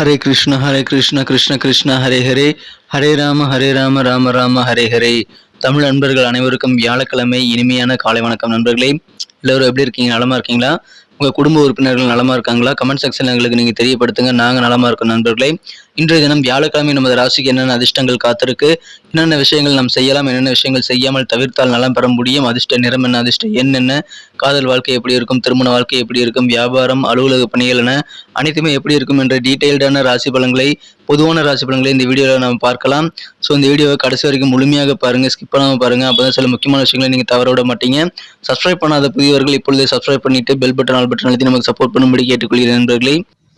ஹரே கிருஷ்ண ஹரே கிருஷ்ண கிருஷ்ண கிருஷ்ண ஹரே ஹரே. ஹரே ராம ஹரே ராம ராம ராம ஹரே ஹரே. தமிழ் நண்பர்கள் அனைவருக்கும் வியாழக்கிழமை இனிமையான காலை வணக்கம் நண்பர்களே. எல்லோரும் எப்படி இருக்கீங்க? நலமா இருக்கீங்களா? உங்கள் குடும்ப உறுப்பினர்கள் நலமா இருக்காங்களா? கமெண்ட் செக்ஷனில் எங்களுக்கு நீங்கள் தெரியப்படுத்துங்க. நாங்கள் நலமா இருக்கோம் நண்பர்களே. இன்றைய தினம் வியாழக்கிழமை நமது ராசிக்கு என்னென்ன அதிர்ஷ்டங்கள் காத்திருக்கு? என்னென்ன விஷயங்கள் நாம் செய்யலாம்? என்னென்ன விஷயங்கள் செய்யாமல் தவிர்த்தால் நலம் பெற முடியும்? அதிர்ஷ்ட நிறம் என்ன? அதிர்ஷ்ட எண் என்ன? காதல் வாழ்க்கை எப்படி இருக்கும்? திருமண வாழ்க்கை எப்படி இருக்கும்? வியாபாரம் அலுவலக பணிகள் என அனைத்துமே எப்படி இருக்கும் என்ற டீட்டெயில்டான ராசி பலன்களை பொதுவான ராசி பலன்களை இந்த வீடியோவில் நம்ம பார்க்கலாம். ஸோ இந்த வீடியோவை கடைசி வரைக்கும் முழுமையாக பாருங்கள் ஸ்கிப் பண்ணாமல் பாருங்கள் அப்போ தான் சில முக்கியமான விஷயங்களை நீங்கள் தவற விட மாட்டீங்க. சப்ஸ்கிரைப் பண்ணாத புதியவர்கள் இப்பொழுதே சப்ஸ்கிரைப் பண்ணிட்டு பெல் பட்டன் ஆல் பட்டன் அழுத்தி நமக்கு சப்போர்ட் பண்ணும்படி கேட்டுக்கொள்கிறேன் நண்பர்களை.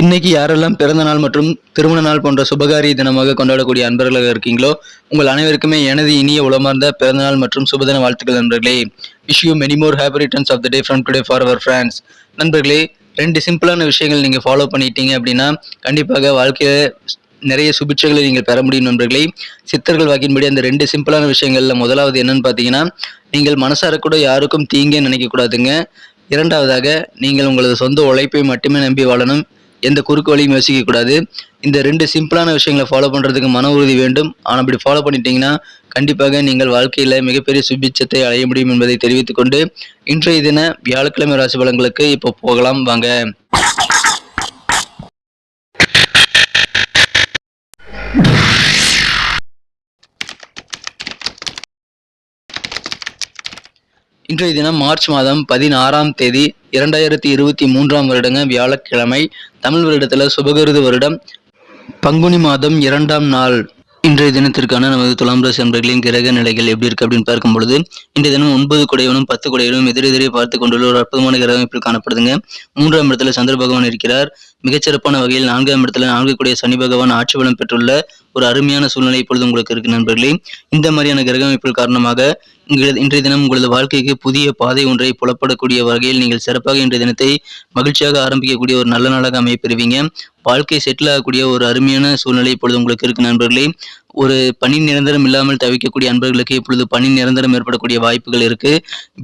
இன்னைக்கு யாரெல்லாம் பிறந்த நாள் மற்றும் திருமண நாள் போன்ற சுபகாரிய தினமாக கொண்டாடக்கூடிய அன்பர்களாக இருக்கீங்களோ உங்கள் அனைவருக்குமே எனது இனிய உளமார்ந்த பிறந்த நாள் மற்றும் சுபதின வாழ்த்துக்கள் நண்பர்களே. Wish you many more happy returns of the day from today for our friends நண்பர்களே ரெண்டு சிம்பிளான விஷயங்கள் நீங்கள் ஃபாலோ பண்ணிட்டீங்க அப்படின்னா கண்டிப்பாக வாழ்க்கையில் நிறைய சுபிட்சைகளை நீங்கள் பெற முடியும் நண்பர்களே. சித்தர்கள் வாக்கின்படி அந்த ரெண்டு சிம்பிளான விஷயங்களில் முதலாவது என்னன்னு பார்த்தீங்கன்னா நீங்கள் மனசார கூட யாருக்கும் தீங்கே நினைக்கக்கூடாதுங்க இரண்டாவதாக நீங்கள் உங்களது சொந்த உழைப்பை மட்டுமே நம்பி வாழணும். எந்த குறுக்கு வழியும் யோசிக்கக்கூடாது இந்த ரெண்டு சிம்பிளான விஷயங்களை ஃபாலோ பண்ணுறதுக்கு மன உறுதி வேண்டும். ஆனால் அப்படி ஃபாலோ பண்ணிட்டீங்கன்னா கண்டிப்பாக நீங்கள் வாழ்க்கையில் மிகப்பெரிய சுபிச்சத்தை அடைய முடியும் என்பதை தெரிவித்துக்கொண்டு இன்றைய தின வியாழக்கிழமை ராசி பலன்களுக்கு இப்போ போகலாம். வாங்க. இன்றைய தினம் மார்ச் மாதம் பதினாறாம் தேதி இரண்டாயிரத்தி இருபத்தி மூன்றாம் வருடங்க வியாழக்கிழமை தமிழ் வருடத்தில் சுபகிருது வருடம். பங்குனி மாதம் இரண்டாம் நாள். இன்றைய தினத்திற்கான நமது துலாம் ராசி நண்பர்களின் கிரக நிலைகள் எப்படி இருக்கு அப்படின்னு பார்க்கும் பொழுது இன்றைய தினம் ஒன்பது குடையவனும் பத்து குடையவனும் எதிரெதிரே பார்த்து கொண்டுள்ள ஒரு அற்புதமான கிரகம் இப்படி காணப்படுதுங்க. மூன்றாம் இடத்துல சந்திர பகவான் இருக்கிறார். மிகச்சிறப்பான வகையில் நான்காம் இடத்துல நான்கு கூடிய சனி பகவான் ஆட்சி பலம் பெற்றுள்ள ஒரு அருமையான சூழ்நிலை இப்பொழுது உங்களுக்கு இருக்கு நண்பர்களே. இந்த மாதிரியான கிரக அமைப்புகள் காரணமாக இன்றைய தினம் உங்களது வாழ்க்கைக்கு புதிய பாதை ஒன்றை புலப்படக்கூடிய வகையில் நீங்கள் சிறப்பாக இன்றைய தினத்தை மகிழ்ச்சியாக ஆரம்பிக்கக்கூடிய ஒரு நல்ல நாளாக அமையப்பெறுவீங்க வாழ்க்கை செட்டில் ஆகக்கூடிய ஒரு அருமையான சூழ்நிலை இப்பொழுது உங்களுக்கு இருக்கு நண்பர்களே. ஒரு பணி நிரந்தரம் இல்லாமல் தவிக்கக்கூடிய அன்பர்களுக்கு இப்பொழுது பணி நிரந்தரம் ஏற்படக்கூடிய வாய்ப்புகள் இருக்கு.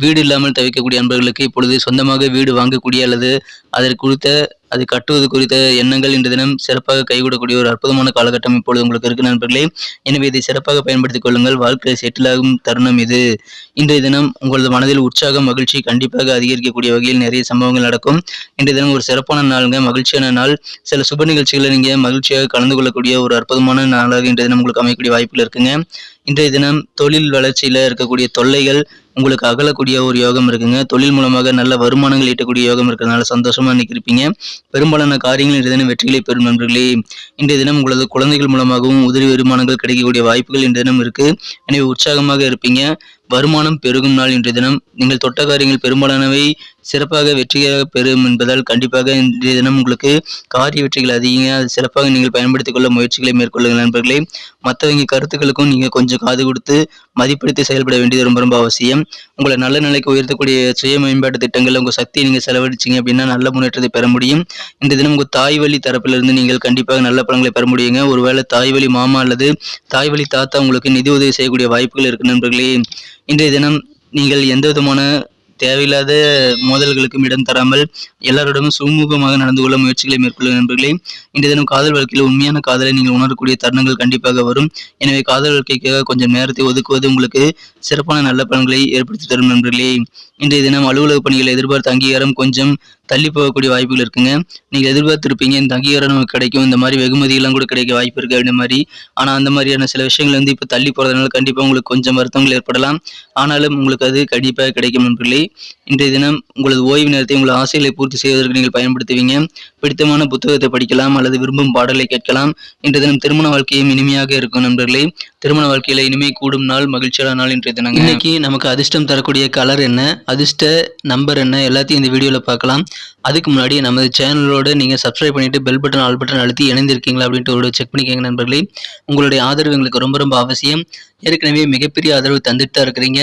வீடு இல்லாமல் தவிக்கக்கூடிய அன்பர்களுக்கு இப்பொழுது சொந்தமாக வீடு வாங்கக்கூடிய அல்லது அதற்கு குறித்த அது கட்டுவது குறித்த எண்ணங்கள் இன்று தினம் சிறப்பாக கைகூடக்கூடிய ஒரு அற்புதமான காலகட்டம் இப்பொழுது உங்களுக்கு இருக்கு நண்பர்களே. எனவே இதை சிறப்பாக பயன்படுத்திக் கொள்ளுங்கள். வாழ்க்கையில் செட்டில் ஆகும் தருணம் இது. இன்றைய தினம் உங்களது மனதில் உற்சாகம் மகிழ்ச்சி கண்டிப்பாக அதிகரிக்கக்கூடிய வகையில் நிறைய சம்பவங்கள் நடக்கும். இன்றைய தினம் ஒரு சிறப்பான நாளுங்க. மகிழ்ச்சியான நாள். சில சுப நிகழ்ச்சிகளை நீங்க மகிழ்ச்சியாக கலந்து கொள்ளக்கூடிய ஒரு அற்புதமான நாளாக இன்றைய தினம் உங்களுக்கு அமையக்கூடிய வாய்ப்புகள் இருக்குங்க. இன்றைய தினம் தொழில் வளர்ச்சியில இருக்கக்கூடிய தொல்லைகள் உங்களுக்கு அகலக்கூடிய ஒரு யோகம் இருக்குங்க. தொழில் மூலமாக நல்ல வருமானங்கள் ஈட்டக்கூடிய யோகம் இருக்கிறதுனால சந்தோஷமா இன்னைக்கு இருப்பீங்க பெரும்பாலான காரியங்கள் இன்றைய தினம் வெற்றிகளை பெறும் நண்பர்களே. இன்றைய தினம் உங்களது குழந்தைகள் மூலமாகவும் உதிரி வருமானங்கள் கிடைக்கக்கூடிய வாய்ப்புகள் இன்றைய தினம் இருக்கு. எனவே உற்சாகமாக இருப்பீங்க. வருமானம் பெருகும் நாள் இன்றைய தினம். நீங்கள் தொட்ட காரியங்கள் பெரும்பாலானவை சிறப்பாக வெற்றியாக பெறும் என்பதால் கண்டிப்பாக இன்றைய தினம் உங்களுக்கு காரிய வெற்றிகள் அதிகமாக அது சிறப்பாக நீங்கள் பயன்படுத்திக் கொள்ள முயற்சிகளை மேற்கொள்ளுங்கள் நண்பர்களே. மற்றவங்க கருத்துக்களுக்கும் நீங்கள் கொஞ்சம் காது கொடுத்து மதிப்பிடுத்தி செயல்பட வேண்டியது ரொம்ப ரொம்ப அவசியம். உங்களை நல்ல நிலைக்கு உயர்த்தக்கூடிய சுய மேம்பாட்டு திட்டங்கள் உங்கள் சக்தியை நீங்கள் செலவழிச்சீங்க அப்படின்னா நல்ல முன்னேற்றத்தை பெற முடியும். இந்த தினம் உங்கள் தாய் வழி தரப்பிலிருந்து நீங்கள் கண்டிப்பாக நல்ல பலன்களை பெற முடியுங்க. ஒருவேளை தாய் வழி மாமா அல்லது தாய் வழி தாத்தா உங்களுக்கு நிதி உதவி செய்யக்கூடிய வாய்ப்புகள் இருக்கு நண்பர்களே. இன்றைய தினம் நீங்கள் எந்த விதமான தேவையில்லாத மோதல்களுக்கும் இடம் தராமல் எல்லாரோடமும் சுமூகமாக நடந்து கொள்ள முயற்சிகளை மேற்கொள்ளும் நண்பர்களே. இன்றைய தினம் காதல் வாழ்க்கையில் உண்மையான காதலை நீங்கள் உணரக்கூடிய தருணங்கள் கண்டிப்பாக வரும். எனவே காதல் வாழ்க்கைக்காக கொஞ்சம் நேரத்தை ஒதுக்குவது உங்களுக்கு சிறப்பான நல்ல பலன்களை ஏற்படுத்தி தரும் நண்பர்களே. இன்றைய தினம் அலுவலக பணிகளை எதிர்பார்த்த அங்கீகாரம் கொஞ்சம் தள்ளி போகக்கூடிய வாய்ப்புகள் இருக்குங்க. நீங்கள் எதிர்பார்த்துருப்பீங்க இந்த அங்கீகாரம் நமக்கு கிடைக்கும் இந்த மாதிரி வெகுமதியெல்லாம் கூட கிடைக்க வாய்ப்பு இருக்குது அப்படின்ற மாதிரி. ஆனால் அந்த மாதிரியான சில விஷயங்கள் வந்து இப்போ தள்ளி போகிறதுனால கண்டிப்பாக உங்களுக்கு கொஞ்சம் வருத்தங்கள் ஏற்படலாம். ஆனாலும் உங்களுக்கு அது கண்டிப்பாக கிடைக்கும் நண்பர்களே. இன்றைய தினம் உங்களது ஓய்வு நேரத்தை உங்கள் ஆசைகளை பூர்த்தி செய்வதற்கு நீங்கள் பயன்படுத்துவீங்க. பிடித்தமான புத்தகத்தை படிக்கலாம் அல்லது விரும்பும் பாடலை கேட்கலாம். இன்றைய தினம் திருமண வாழ்க்கையும் இனிமையாக இருக்கும் நண்பர்களே. திருமண வாழ்க்கையில இனிமை கூடும் நாள் மகிழ்ச்சியான நாள் இன்றைய தினம் இன்னைக்கு நமக்கு அதிர்ஷ்டம் தரக்கூடிய கலர் என்ன அதிர்ஷ்ட நம்பர் என்ன எல்லாத்தையும் இந்த வீடியோவில் பார்க்கலாம். அதுக்கு முன்னாடி நமது சேனலோட நீங்கள் சப்ஸ்கிரைப் பண்ணிட்டு பெல் பட்டன் ஆல் பட்டன் அழுத்தி இணைந்திருக்கீங்களா அப்படின்ட்டு ஒரு செக் பண்ணிக்கோங்க நண்பர்களே. உங்களுடைய ஆதரவு எங்களுக்கு ரொம்ப ரொம்ப அவசியம். ஏற்கனவே மிகப்பெரிய ஆதரவு தந்துட்டு தான் இருக்கிறீங்க.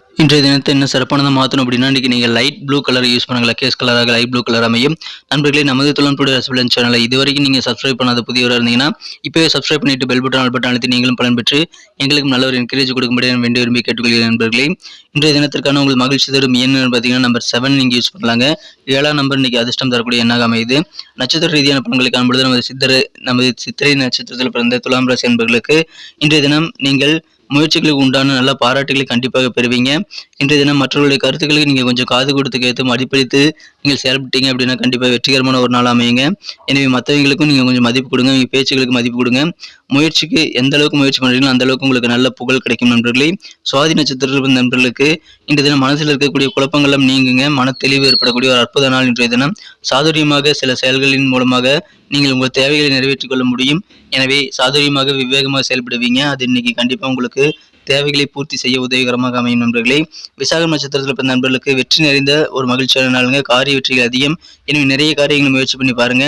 இன்றைய தினத்தை என்ன சிறப்பானதாக மாற்றணும் அப்படின்னா இன்றைக்கி நீங்கள் லைட் ப்ளூ கலர் யூஸ் பண்ணுங்களா கேஸ் கலராக லைட் ப்ளூ கலர் அமையும். நண்பர்களே நமது தொழில்நுட்ப ரசபலன் சேனலை இதுவரைக்கும் நீங்கள் சப்ஸ்கிரைப் பண்ணாத புதியவராக இருந்தீங்கன்னா இப்போவே சப்ஸ்கிரைப் பண்ணிட்டு பெல் பட்டன் ஆல் பட்டன் அழுத்தி நீங்களும் பலன் பெற்று எங்களுக்கு நல்ல ஒரு என்கரேஜ் கொடுக்கும்படி நான் வேண்டி விரும்பி கேட்டுக்கொள்கிறேன் நண்பர்களே. இன்றைய தினத்திற்கான உங்கள் மகிழ்ச்சி தரும் என்னென்னு பார்த்தீங்கன்னா நம்பர் செவன் நீங்கள் யூஸ் பண்ணலாங்க. ஏழாம் நம்பர் இன்றைக்கி அதிர்ஷ்டம் தரக்கூடிய எண்ணாக அமையுது. நட்சத்திர ரீதியான பலன்களை காணும்பொழுது நமது சித்திரை நமது சித்திரை நட்சத்திரத்தில் பிறந்த துலாம் ராசி என்பர்களுக்கு இன்றைய தினம் நீங்கள் முயற்சிகளுக்கு உண்டான நல்ல பாராட்டுகளை கண்டிப்பாக பெறுவீங்க. இன்றைய தினம் மற்றவர்களுடைய கருத்துக்களுக்கு நீங்கள் கொஞ்சம் காது கொடுத்து கேட்டு மதிப்பளித்து நீங்கள் செயல்பட்டீங்க அப்படின்னா கண்டிப்பாக வெற்றிகரமான ஒரு நாள் அமையுங்க. எனவே மற்றவங்களுக்கும் நீங்கள் கொஞ்சம் மதிப்பு கொடுங்க. உங்கள் பேச்சுகளுக்கு மதிப்பு கொடுங்க. முயற்சிக்கு எந்த அளவுக்கு முயற்சி பண்ணுறீங்களோ அந்த அளவுக்கு உங்களுக்கு நல்ல புகழ் கிடைக்கும் நண்பர்களே. சுவாதி நட்சத்திர நண்பர்களுக்கு இன்றைய தினம் மனசில் இருக்கக்கூடிய குழப்பங்களும் நீங்குங்க. மன தெளிவு ஏற்படக்கூடிய ஒரு அற்புத நாள் இன்றைய தினம். சாதுரியமாக சில செயல்களின் மூலமாக நீங்கள் உங்கள் தேவைகளை நிறைவேற்றிக் கொள்ள முடியும். எனவே சாதுரியமாக விவேகமாக செயல்படுவீங்க. அது இன்னைக்கு கண்டிப்பாக உங்களுக்கு தேவைகளை பூர்த்தி செய்ய உதவிகரமாக அமையும் நண்பர்களே. விசாக நட்சத்திரத்தில் பிறந்த நண்பர்களுக்கு வெற்றி நிறைந்த ஒரு மகிழ்ச்சியான நாளுங்க. காரிய வெற்றிகள் அதிகம். எனவே நிறைய காரியங்களை முயற்சி பண்ணி பாருங்க.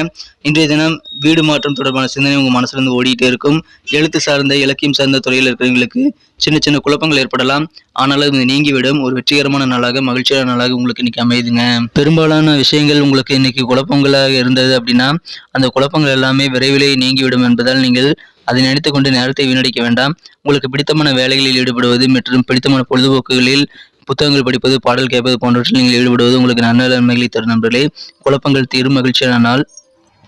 இன்றைய தினம் வீடு மாற்றம் தொடர்பான சிந்தனை உங்கள் மனசுலேருந்து ஓடிட்டே இருக்கும். எழுத்து சார்ந்த இலக்கியம் சார்ந்த துறையில் இருக்கிறவங்களுக்கு சின்ன சின்ன குழப்பங்கள் ஏற்படலாம். ஆனாலும் இது நீங்கிவிடும். ஒரு வெற்றிகரமான நாளாக மகிழ்ச்சியான நாளாக உங்களுக்கு இன்னைக்கு அமையுதுங்க. பெரும்பாலான விஷயங்கள் உங்களுக்கு இன்னைக்கு குழப்பங்களாக இருந்தது அப்படின்னா அந்த குழப்பங்கள் எல்லாமே விரைவிலே நீங்கிவிடும் என்பதால் நீங்கள் அதை நினைத்து கொண்டு நேரத்தை வீணடிக்க வேண்டாம். உங்களுக்கு பிடித்தமான வேலைகளில் ஈடுபடுவது மற்றும் பிடித்தமான பொழுதுபோக்குகளில் புத்தகங்கள் படிப்பது பாடல் கேட்பது போன்றவற்றில் நீங்கள் ஈடுபடுவது உங்களுக்கு நல்ல நன்மைகளை தரும் நண்பர்களே. குழப்பங்கள் தீரும் மகிழ்ச்சியான நாள்.